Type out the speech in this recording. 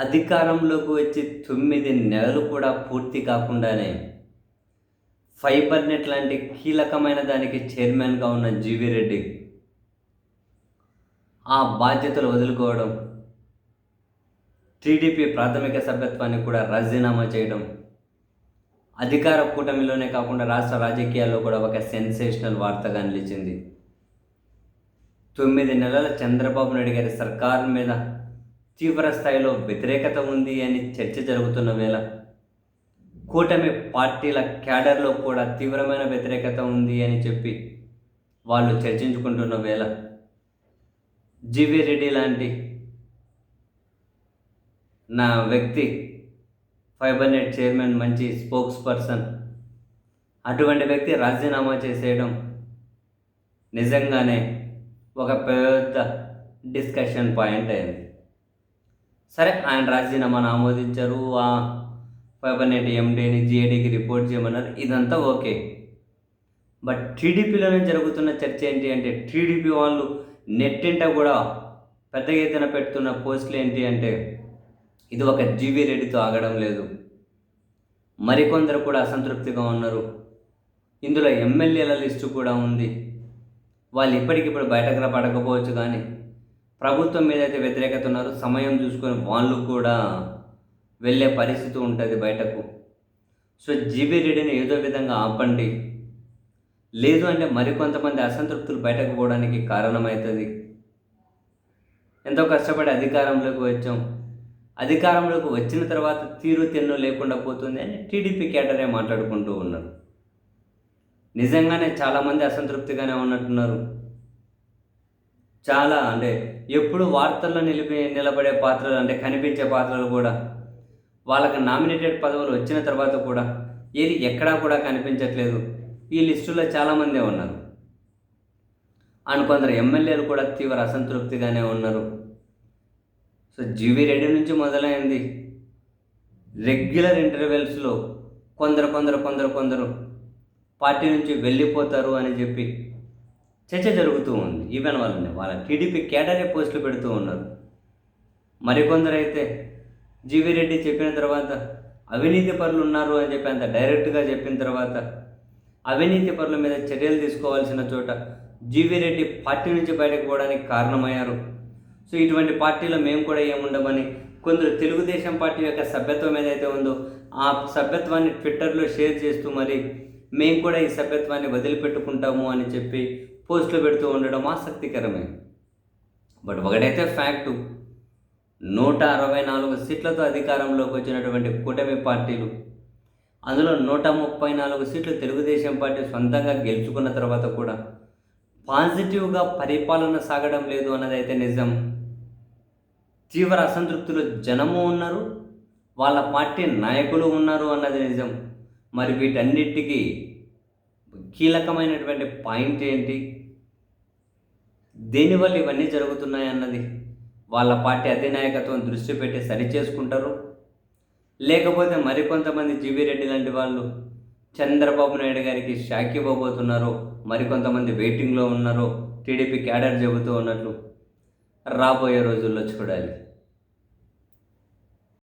అధికారంలోకి వచ్చి తొమ్మిది నెలలు కూడా పూర్తి కాకుండానే ఫైబర్ నెట్ లాంటి కీలకమైన దానికి చైర్మన్గా ఉన్న జీవి రెడ్డి ఆ బాధ్యతలు వదులుకోవడం టీడీపీ ప్రాథమిక సభ్యత్వాన్ని కూడా రాజీనామా చేయడం అధికార కూటమిలోనే కాకుండా రాష్ట్ర రాజకీయాల్లో కూడా ఒక సెన్సేషనల్ వార్తగా నిలిచింది. తొమ్మిది నెలల చంద్రబాబు నాయుడు గారి సర్కారు మీద తీవ్ర స్థాయిలో వ్యతిరేకత ఉంది అని చర్చ జరుగుతున్న వేళ కూటమి పార్టీల క్యాడర్లో కూడా తీవ్రమైన వ్యతిరేకత ఉంది అని చెప్పి వాళ్ళు చర్చించుకుంటున్న వేళ జీవి రెడ్డి లాంటి నా వ్యక్తి ఫైబర్ నెట్ చైర్మన్ మంచి స్పోక్స్ పర్సన్ అటువంటి వ్యక్తి రాజీనామా చేసేయడం నిజంగానే ఒక పెద్ద డిస్కషన్ పాయింట్ అయింది. సరే ఆయన రాజీనామాను ఆమోదించారు ఆ ఫైబర్ ఎండీని జిఏడికి రిపోర్ట్ చేయమన్నారు ఇదంతా ఓకే. బట్ టీడీపీలోనే జరుగుతున్న చర్చ ఏంటి అంటే టీడీపీ వాళ్ళు నెట్టింట కూడా పెద్ద ఎత్తున పెడుతున్న పోస్టులు ఏంటి అంటే ఇది ఒక జీవీ రెడ్డితో ఆగడం లేదు. మరికొందరు కూడా అసంతృప్తిగా ఉన్నారు. ఇందులో ఎమ్మెల్యేల లిస్టు కూడా ఉంది. వాళ్ళు ఇప్పటికిప్పుడు బయటకు పడకపోవచ్చు కానీ ప్రభుత్వం మీద అయితే వ్యతిరేకత ఉన్నారు. సమయం చూసుకొని వాళ్ళు కూడా వెళ్ళే పరిస్థితి ఉంటుంది బయటకు. సో జీబీ రెడ్డిని ఏదో విధంగా ఆపండి. లేదు అంటే మరికొంతమంది అసంతృప్తులు బయటకు పోవడానికి కారణమవుతుంది ఎంతో కష్టపడి అధికారంలోకి వచ్చాం. అధికారంలోకి వచ్చిన తర్వాత తీరు తెన్ను లేకుండా పోతుంది అని టీడీపీ కేటరే మాట్లాడుకుంటూ ఉన్నారు. నిజంగానే చాలామంది అసంతృప్తిగానే ఉన్నట్టున్నారు. చాలా అంటే ఎప్పుడు వార్తల్లో నిలిపి నిలబడే పాత్రలు అంటే కనిపించే పాత్రలు కూడా. వాళ్ళకి నామినేటెడ్ పదవులు వచ్చిన తర్వాత కూడా ఏది ఎక్కడా కూడా కనిపించట్లేదు. ఈ లిస్టులో చాలామందే ఉన్నారు. అండ్ కొందరు ఎమ్మెల్యేలు కూడా తీవ్ర అసంతృప్తిగానే ఉన్నారు. సో జీవీ రెడ్డి నుంచి మొదలైంది. రెగ్యులర్ ఇంటర్వెల్స్లో కొందరు కొందరు కొందరు కొందరు పార్టీ నుంచి వెళ్ళిపోతారు అని చెప్పి చర్చ జరుగుతూ ఉంది. ఈవెన్ వాళ్ళని వాళ్ళ టీడీపీ కేడరే పోస్టులు పెడుతూ ఉన్నారు. మరికొందరు అయితే జీవీ రెడ్డి చెప్పిన తర్వాత అవినీతి పరులు ఉన్నారు అని చెప్పి అంత డైరెక్ట్గా చెప్పిన తర్వాత అవినీతి పరుల మీద చర్యలు తీసుకోవాల్సిన చోట జీవీ రెడ్డి పార్టీ నుంచి బయటకు పోవడానికి కారణమయ్యారు. సో ఇటువంటి పార్టీలో మేము కూడా ఏముండమని కొందరు తెలుగుదేశం పార్టీ యొక్క సభ్యత్వం ఏదైతే ఉందో ఆ సభ్యత్వాన్ని ట్విట్టర్లో షేర్ చేస్తూ మరి మేము కూడా ఈ సభ్యత్వాన్ని వదిలిపెట్టుకుంటాము అని చెప్పి పోస్టులు పెడుతూ ఉండడం ఆసక్తికరమే. బట్ ఒకటైతే ఫ్యాక్టు నూట అరవై నాలుగు సీట్లతో అధికారంలోకి వచ్చినటువంటి కూటమి పార్టీలు అందులో నూట ముప్పై నాలుగు సీట్లు తెలుగుదేశం పార్టీ సొంతంగా గెలుచుకున్న తర్వాత కూడా పాజిటివ్గా పరిపాలన సాగడం లేదు అన్నదైతే నిజం. తీవ్ర అసంతృప్తిలో జనము ఉన్నారు వాళ్ళ పార్టీ నాయకులు ఉన్నారు అన్నది నిజం. మరి వీటన్నిటికీ కీలకమైనటువంటి పాయింట్ ఏంటి? దేనివల్ల ఇవన్నీ జరుగుతున్నాయి అన్నది వాళ్ళ పార్టీ అధినాయకత్వం దృష్టి పెట్టి సరి చేసుకుంటారు? లేకపోతే మరికొంతమంది జీవీ రెడ్డి లాంటి వాళ్ళు చంద్రబాబు నాయుడు గారికి షాక్ ఇవ్వబోతున్నారో మరికొంతమంది వెయిటింగ్లో ఉన్నారో టీడీపీ క్యాడర్ చెబుతూ ఉన్నట్లు రాబోయే రోజుల్లో చూడాలి.